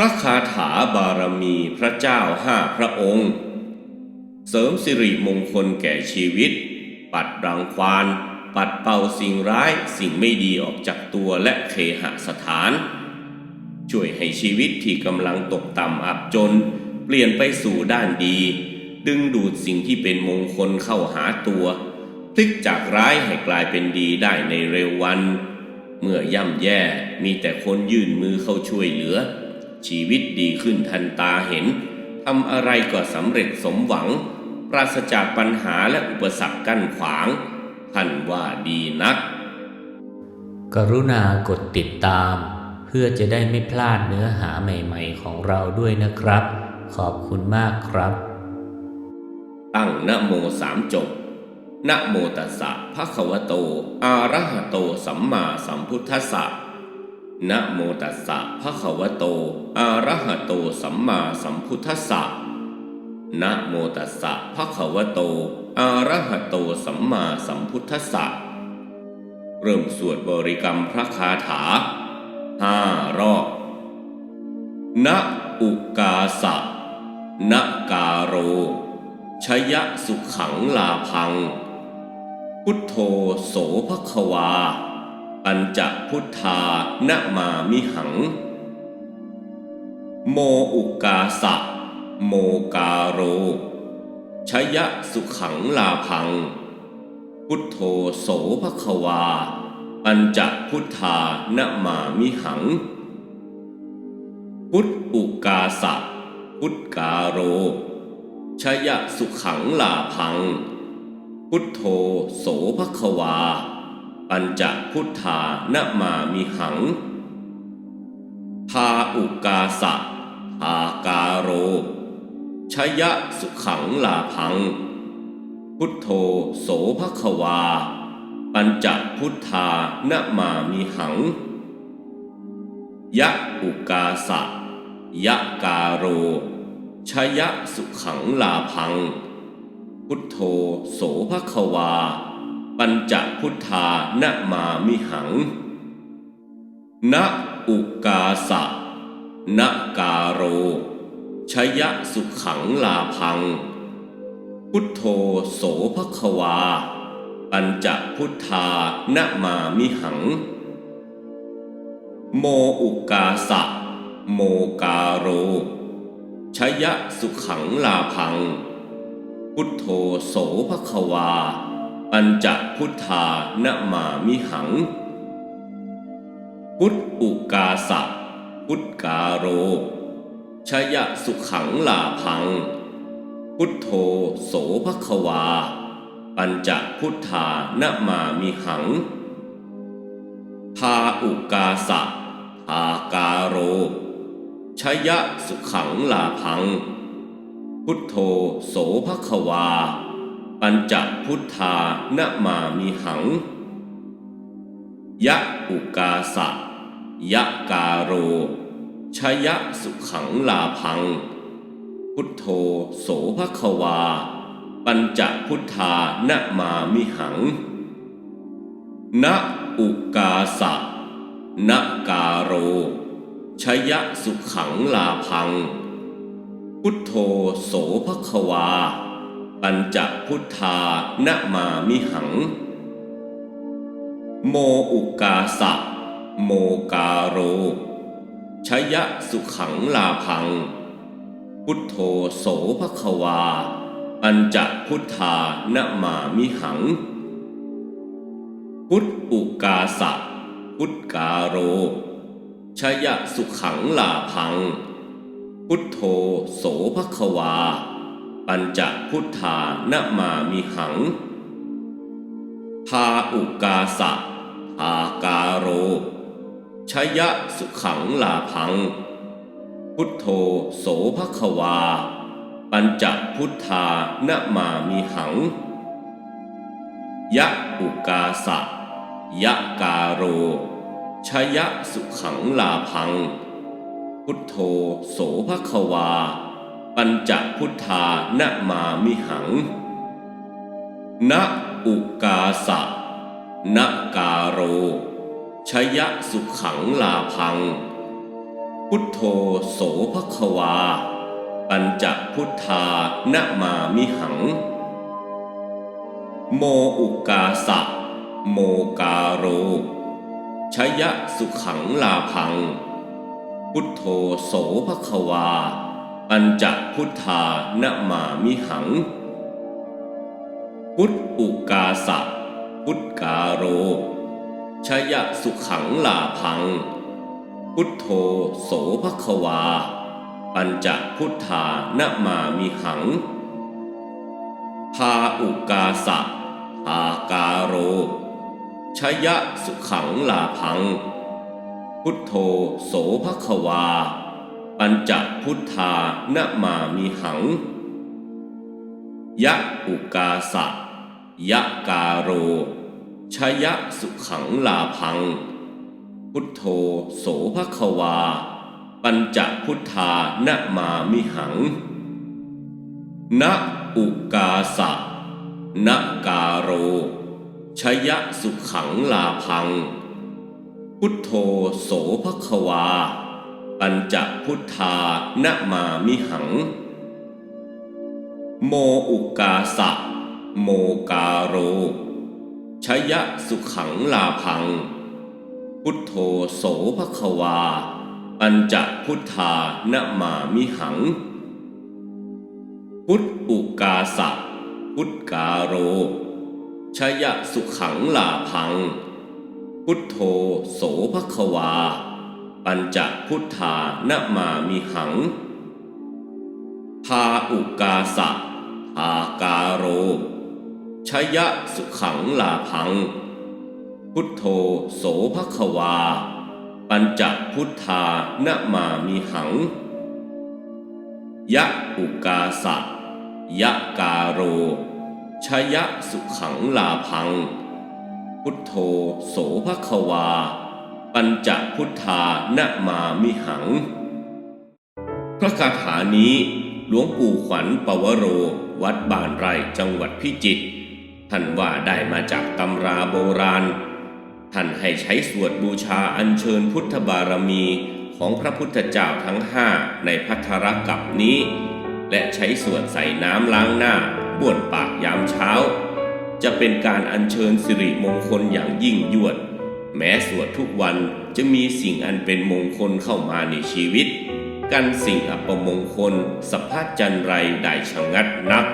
ระคาถาบารมีพระเจ้าห้าพระองค์ เสริมสิริมงคลแก่ชีวิต ปัดรังควานปัดเป่าสิ่งร้ายสิ่งไม่ดีออกจากตัวและเคหสถาน ช่วยให้ชีวิตที่กำลังตกต่ำอับจน เปลี่ยนไปสู่ด้านดี ดึงดูดสิ่งที่เป็นมงคลเข้าหาตัวพลิกจากร้ายให้กลายเป็นดีได้ในเร็ววัน เมื่อย่ำแย่มีแต่คนยื่นมือเข้าช่วยเหลือ ชีวิตดีขึ้นทันตาเห็นทำอะไรก็สำเร็จสมหวัง ปราศจากปัญหาและอุปสรรคกั้นขวาง ท่านว่าดีนัก กรุณากดติดตาม เพื่อจะได้ไม่พลาดเนื้อหาใหม่ๆของเราด้วยนะครับ ขอบคุณมากครับ ตั้งนะโมสามจบนะโมตัสสะภะคะวะโต อะระหะโต สัมมาสัมพุทธัสสะ นะโมตัสสะภะคะวะโต อะระหะโต สัมมาสัมพุทธัสสะนะโมตัสสะภะคะวะโต อะระหะโต สัมมาสัมพุทธัสสะ เริ่มสวดบริกรรมพระคาถาห้ารอบนะอุกาสะนะกาโร ชยะสุขังลาพัง พุทโธโสภควา ปัญจพุทธานมามิหัง โมอุกาสะ โมกาโร ชยะสุขังลาพัง พุทโธโสภควา ปัญจพุทธานมามิหัง พุทธอุกาสะ พุทธกาโร ชยะสุขังลาพัง พุทโธโสภควา ปัญจพุทธานะมามิหังพาอุกาสะพากาโร ชยะสุขังลาพัง พุทโธโสภควา ปัญจพุทธานะมามิหัง ยะอุกาสะยะกาโร ชยะสุขังลาพัง พุทโธโสภควา ปัญจพุทธานะมามิหัง นะอุกาสะนะกาโร ชยะสุขังลาพัง พุทโธโสภควา ปัญจพุทธานะมามิหัง โมอุกาสะ โมกาโร ชยะสุขังลาพัง พุทโธโสภควา ปัญจพุทธานะมามิหัง พุทอุกาสะพุทกาโร ชยะสุขังลาพัง พุทโธโสภควา ปัญจพุทธานะมามิหัง พาอุกาสะพากาโร ชยะสุขังลาพัง พุทโธโสภควา ปัญจพุทธานะมามิหัง ยะอุกาสะ ยะกาโร ชยะสุขังลาพัง พุทโธโสภควา ปัญจพุทธานะมามิหัง นะอุกาสะนะกาโร ชยะสุขังลาพัง พุทโธโสภควา ปัญจพุทธานะมามิหัง โมอุกาสะ โมกาโร ชยะสุขังลาพัง พุทโธโสภควา ปัญจพุทธานะมามิหัง พุทอุกาสะ พุทกาโร ชยะสุขังลาพัง พุทโธโสภควา ปัญจพุทธานะมามิหังพาอุกาสะพากาโร ชยะสุขังลาพัง พุทโธโสภควา ปัญจพุทธานะมามิหัง ยะอุกาสะยะกาโร ชยะสุขังลาพัง พุทโธโสภควา ปัญจพุทธานมามิหังนอุกาสะนกาโร ชยะสุขังลาพัง พุทโธโสภควา ปัญจพุทธานมามิหัง โมอุกาสะ โมกาโร ชยะสุขังลาพัง พุทโธโสภควา ปัญจพุทธานะมามิหัง พุทอุกาสะพุทกาโร ชยะสุขังลาพัง พุทโธโสภควา ปัญจพุทธานะมามิหัง พาอุกาสะพากาโร ชยะสุขังลาพัง พุทโธโสภควา ปัญจพุทธานะมามิหัง ยะอุกาสะ ยะกาโร ชยะสุขังลาพัง พุทโธโสภควา ปัญจพุทธานะมามิหัง นะอุกาสะ นะกาโร ชยะสุขังลาพัง พุทโธโสภควา ปัญจพุทธานะมามิหัง โมอุกาสะ โมกาโร ชยะสุขังลาพัง พุทโธโสภควา ปัญจพุทธานะมามิหัง พุทอุกาสะ พุทกาโร ชยะสุขังลาพัง พุทโธโสภควา ปัญจพุทธานะมามิหังพาอุกาสะพากาโร ชยะสุขังลาพัง พุทโธโสภควา ปัญจพุทธานะมามิหัง ยะอุกาสะยะกาโร ชยะสุขังลาพัง พุทโธโสภควา ปัญจพุทธานมามิหัง พระคาถานี้หลวงปู่ขวัญปวโร วัดบานไร่จังหวัดพิจิตรท่านว่าได้มาจากตำราโบราณ ท่านให้ใช้สวดบูชาอัญเชิญพุทธบารมีของพระพุทธเจ้าทั้งห้าในพัทธรกับนี้ และใช้สวดใส่น้ำล้างหน้าบ้วนปากยามเช้า จะเป็นการอัญเชิญสิริมงคลอย่างยิ่งยวด แม้สวดทุกวันจะมีสิ่งอันเป็นมงคลเข้ามาในชีวิต กันสิ่งอัปมงคลสภาพจันไรได้ชะงัดนัก